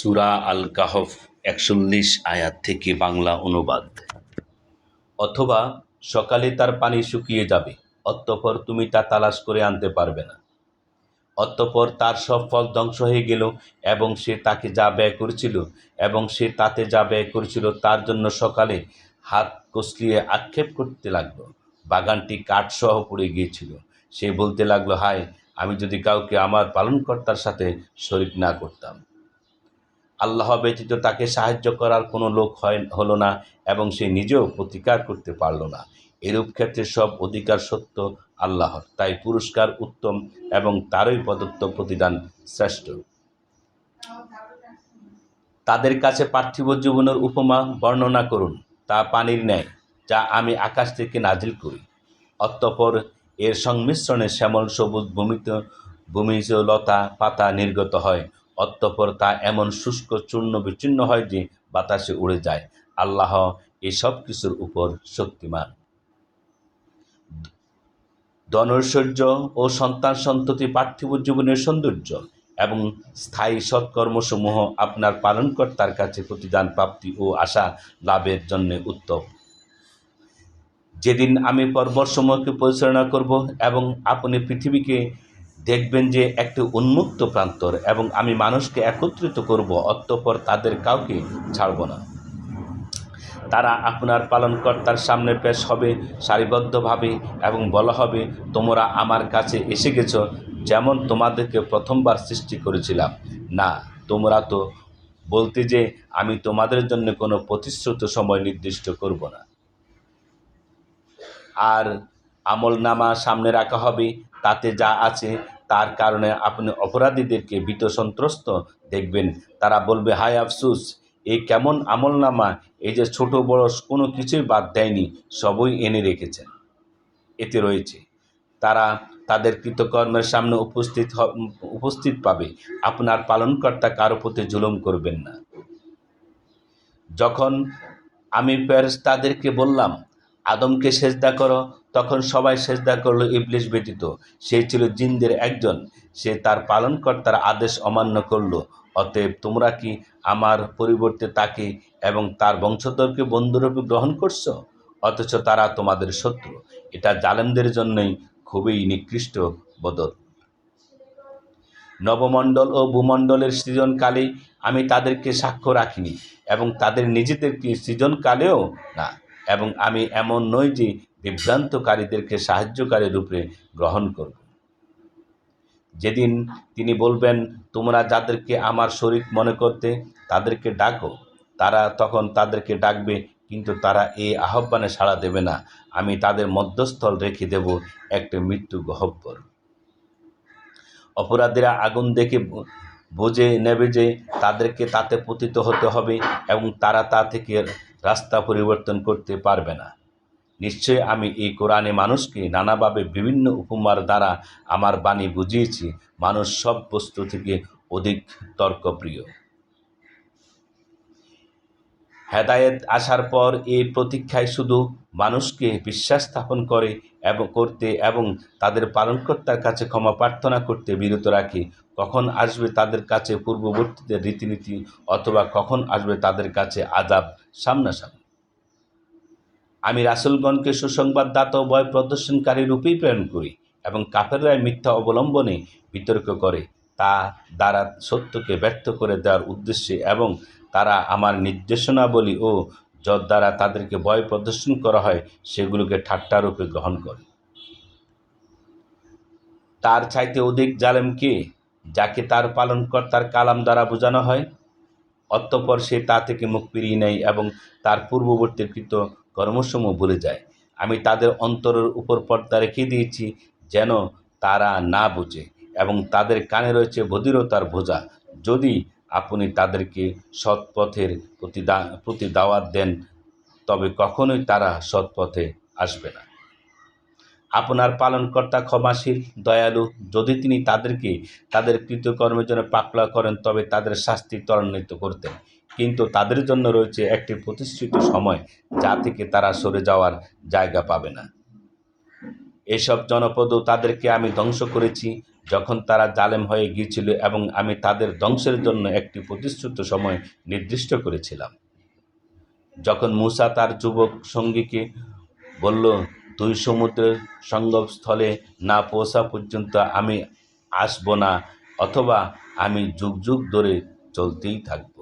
সূরা আল কাহফ একচল্লিশ আয়াত থেকে বাংলা অনুবাদ। অথবা সকালে তার পানি শুকিয়ে যাবে, অতঃপর তুমি তা তালাশ করে আনতে পারবে না। অতঃপর তার সব ফল ধ্বংস হয়ে গেল এবং সে তাকে যা ব্যয় করেছিল এবং সে তাতে যা ব্যয় করেছিল তার জন্য সকালে হাত কসলিয়ে আক্ষেপ করতে লাগল। বাগানটি কাঠসহ পড়ে গিয়েছিল। সে বলতে লাগল, হায়, আমি যদি কাউকে আমার পালনকর্তার সাথে শরিক না করতাম আল্লাহ ব্যতীত তাকে সাহায্য করার কোনো লোক হয়, হলো না এবং সে নিজেও প্রতিকার করতে পারল না। এরূপ ক্ষেত্রে সব অধিকার সত্য আল্লাহর, তাই পুরস্কার উত্তম এবং তারই প্রদত্ত প্রতিদান শ্রেষ্ঠ। তাদের কাছে পার্থিব জীবনের উপমা বর্ণনা করুন, তা পানির ন্যায়, যা আমি আকাশ থেকে নাজিল করি। অতঃপর এর সংমিশ্রণে শ্যামল সবুজ ভূমিত ভূমিজ লতা পাতা নির্গত হয়। অতঃপর তা এমন শুষ্ক চূর্ণ বিচ্ছিন্ন হয় যে বাতাসে উড়ে যায়। আল্লাহ এই সব কিছুর উপর শক্তিমান। ধনৈশ্বর্য ও সন্তান সন্ততি পার্থিব জীবনের সৌন্দর্য এবং স্থায়ী সৎকর্মসমূহ আপনার পালনকর্তার কাছে প্রতিদান প্রাপ্তি ও আশা লাভের জন্য উত্তম। যেদিন আমি পর্বতসমূহকে পরিচালনা করব এবং আপনি পৃথিবীকে দেখবেন যে একটি উন্মুক্ত প্রান্তর এবং আমি মানুষকে একত্রিত করব, অতঃপর তাদের কাউকে ছাড়ব না। তারা আপনার পালনকর্তার সামনে পেশ হবে, সারিবদ্ধভাবে এবং বলা হবে, তোমরা আমার কাছে এসে গেছ, যেমন তোমাদেরকে প্রথমবার সৃষ্টি করেছিলাম। না, তোমরা তো বলতে যে আমি তোমাদের জন্য কোনো প্রতিশ্রুত সময় নির্দিষ্ট করব না। আর আমল নামা সামনে রাখা হবে তাতে যা আছে তার কারণে আপনি অপরাধীদেরকে ভীত সন্ত্রস্ত দেখবেন। তারা বলবে, হায় আফসুস এই কেমন আমল নামা এই যে ছোট বড় কোনো কিছুই বাদ দেয়নি, সবই এনে রেখেছেন এতে রয়েছে। তারা তাদের কৃতকর্মের সামনে উপস্থিত উপস্থিত পাবে। আপনার পালনকর্তা কারও প্রতি জুলুম করবেন না। যখন আমি তাদেরকে বললাম, আদমকে সেজদা করো তখন সবাই সেজদা করল ইবলিশ ব্যতীত। সে ছিল জিনদের একজন। সে তার পালনকর্তার আদেশ অমান্য করল। অতএব তোমরা কি আমার পরিবর্তে তাকে এবং তার বংশধরকে বন্ধুরূপে গ্রহণ করছ? অথচ তারা তোমাদের শত্রু। এটা জালেমদের জন্যই খুবই নিকৃষ্ট বদল। নবমণ্ডল ও ভূমণ্ডলের সৃজনকালে আমি তাদেরকে সাক্ষ্য রাখিনি এবং তাদের নিজেদেরকে সৃজনকালেও না। এবং আমি এমন নই যে বিভ্রান্তকারীদেরকে সাহায্যকারী রূপে গ্রহণ করব। যেদিন তিনি বলবেন, তোমরা যাদেরকে আমার শরিক মনে করতে তাদেরকে ডাকো, তারা তখন তাদেরকে ডাকবে, কিন্তু তারা এই আহ্বানে সাড়া দেবে না। আমি তাদের মধ্যস্থল রেখে দেব একটা মৃত্যু গহব্বর। অপরাধীরা আগুন দেখে বুঝে নেবে যে তাদেরকে তাতে পতিত হতে হবে এবং তারা তা থেকে রাস্তা পরিবর্তন করতে পারবে না। নিশ্চয় আমি এই কোরআনে মানুষকে নানাভাবে বিভিন্ন উপমার দ্বারা আমার বাণী বুঝিয়েছি। মানুষ সব বস্তু থেকে অধিক তর্কপ্রিয়। হেদায়েত আসার পর এই প্রতীক্ষায় শুধু মানুষকে বিশ্বাস স্থাপন করে এবং করতে এবং তাদের পালনকর্তার কাছে ক্ষমা প্রার্থনা করতে বিরত রাখে। কখন আসবে তাদের কাছে পূর্ববর্তীদের রীতিনীতি অথবা কখন আসবে তাদের কাছে আদাব সামনাসামনি? আমি রাসুলগণকে সুসংবাদদাতা ভয় প্রদর্শনকারী রূপেই প্রেরণ করি এবং কাফেররাই মিথ্যা অবলম্বনে বিতর্ক করে। তা দ্বারা সত্যকে ব্যর্থ করে দেওয়ার উদ্দেশ্যে এবং তারা আমার নির্দেশনাবলী ও যদ দ্বারা তাদেরকে ভয় প্রদর্শন করা হয়, সেগুলোকে ঠাট্টারূপে গ্রহণ করে। তার চাইতে অধিক জালেম কে, যাকে তার পালনকর্তার কালাম দ্বারা বোঝানো হয়? অতঃপর সে তা থেকে মুখ ফিরিয়ে নেয় এবং তার পূর্ববর্তী কৃত কর্মসমূহ ভুলে যায়। আমি তাদের অন্তরের উপর পর্দা রেখে দিয়েছি যেন তারা না বুঝে এবং তাদের কানে রয়েছে বধিরতার বোঝা। যদি আপনি তাদেরকে সৎপথের প্রতি প্রতি দাওয়াত দেন, তবে কখনোই তারা সৎপথে আসবে না। আপনার পালনকর্তা ক্ষমাশীল, দয়ালু, যদি তিনি তাদেরকে, তাদের কৃতকর্মের জন্য পাকলা করেন, তবে তাদের শাস্তি ত্বরান্বিত করতেন। কিন্তু তাদের জন্য রয়েছে একটি প্রতিষ্ঠিত সময় যা থেকে তারা সরে যাওয়ার জায়গা পাবে না। এসব জনপদও তাদেরকে আমি ধ্বংস করেছি, যখন তারা জালেম হয়ে গিয়েছিল এবং আমি তাদের ধ্বংসের জন্য একটি প্রতিশ্রুত সময় নির্দিষ্ট করেছিলাম। যখন মূসা তার যুবক সঙ্গীকে বলল দুই সমুদ্রের সঙ্গমস্থলে না পৌঁছা পর্যন্ত আমি আসব না, অথবা আমি যুগ যুগ ধরে চলতেই থাকব।